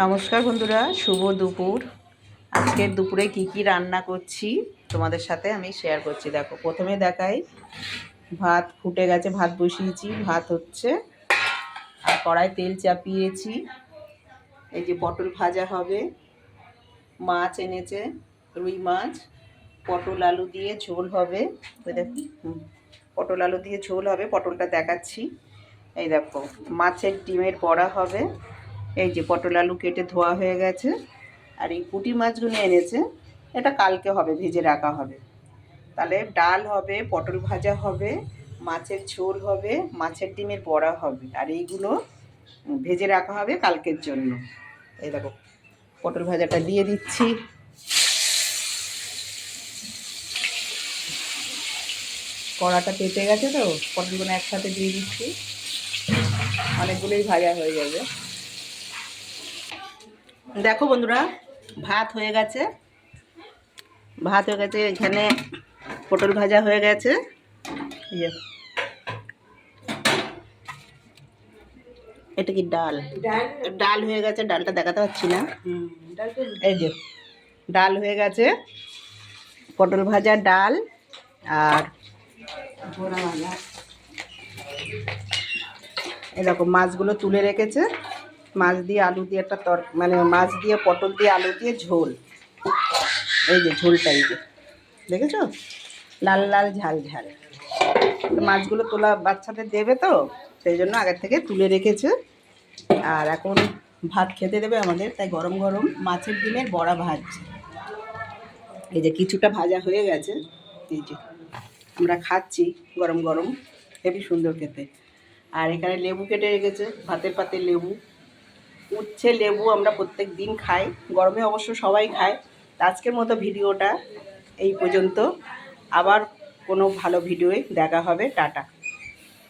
নমস্কার বন্ধুরা, শুভ দুপুর। আজকের দুপুরে কি কি রান্না করছি তোমাদের সাথে আমি শেয়ার করছি। দেখো, প্রথমে দেখাই, ভাত ফুটে গেছে, ভাত বসিয়েছি, ভাত হচ্ছে, আর কড়াই তেল চাপিয়েছি। এই যে পটল ভাজা হবে, মাছ এনেছে, রুই মাছ, পটল আলু দিয়ে ঝোল হবে দেখো পটল আলু দিয়ে ঝোল হবে, পটলটা দেখাচ্ছি। এই দেখো, মাছের ডিমের বড়া হবে এই যে পটল আলু কেটে ধোয়া হয়ে গেছে, আর এই পুঁটি মাছগুলো এনেছে, এটা কালকে হবে, ভেজে রাখা হবে। তাহলে ডাল হবে, পটল ভাজা হবে, মাছের ঝোল হবে, মাছের ডিমের বড়া হবে, আর এইগুলো ভেজে রাখা হবে কালকের জন্য। এই দেখো, পটল ভাজাটা দিয়ে দিচ্ছি। কড়াটা পেতে গেছে তো, পটলগুলো একসাথে দিয়ে দিচ্ছি। অনেকগুলোই ভাজা হয়ে যাবে। দেখো বন্ধুরা ভাত হয়ে গেছে। ভাত হয়ে গেছে এখানে পটল ভাজা হয়ে গেছে। এটা কি ডাল? ডাল। হয়ে গেছে ডালটা দেখাতে পাচ্ছি না। এই যে ডাল হয়ে গেছে। পটল ভাজা ডাল আর এরকম মাছগুলো তুলে রেখেছে। মাছ দিয়ে আলু দিয়ে একটা তর মানে মাছ দিয়ে পটল দিয়ে আলু দিয়ে ঝোল। এই যে ঝোলটা, এই যে। দেখেছ? লাল লাল ঝাল ঝাল। মাছগুলো তোলা বাচ্চাদের দেবে তো, সেই জন্য আগের থেকে তুলে রেখেছে। আর এখন ভাত খেতে দেবে আমাদের, তাই গরম গরম মাছের ডিমের বড়া ভাজছে। এই যে কিছুটা ভাজা হয়ে গেছে, এই যে। আমরা খাচ্ছি গরম গরম, হেবি সুন্দর খেতে। আর এখানে লেবু কেটে রেখেছে, ভাতের পাতে লেবু। উচ্ছে, লেবু আমরা প্রত্যেক দিন খাই। গরমে অবশ্য সবাই খায়। তা আজকের মতো ভিডিওটা এই পর্যন্ত। আবার কোনো ভালো ভিডিওয়ে দেখা হবে। টাটা।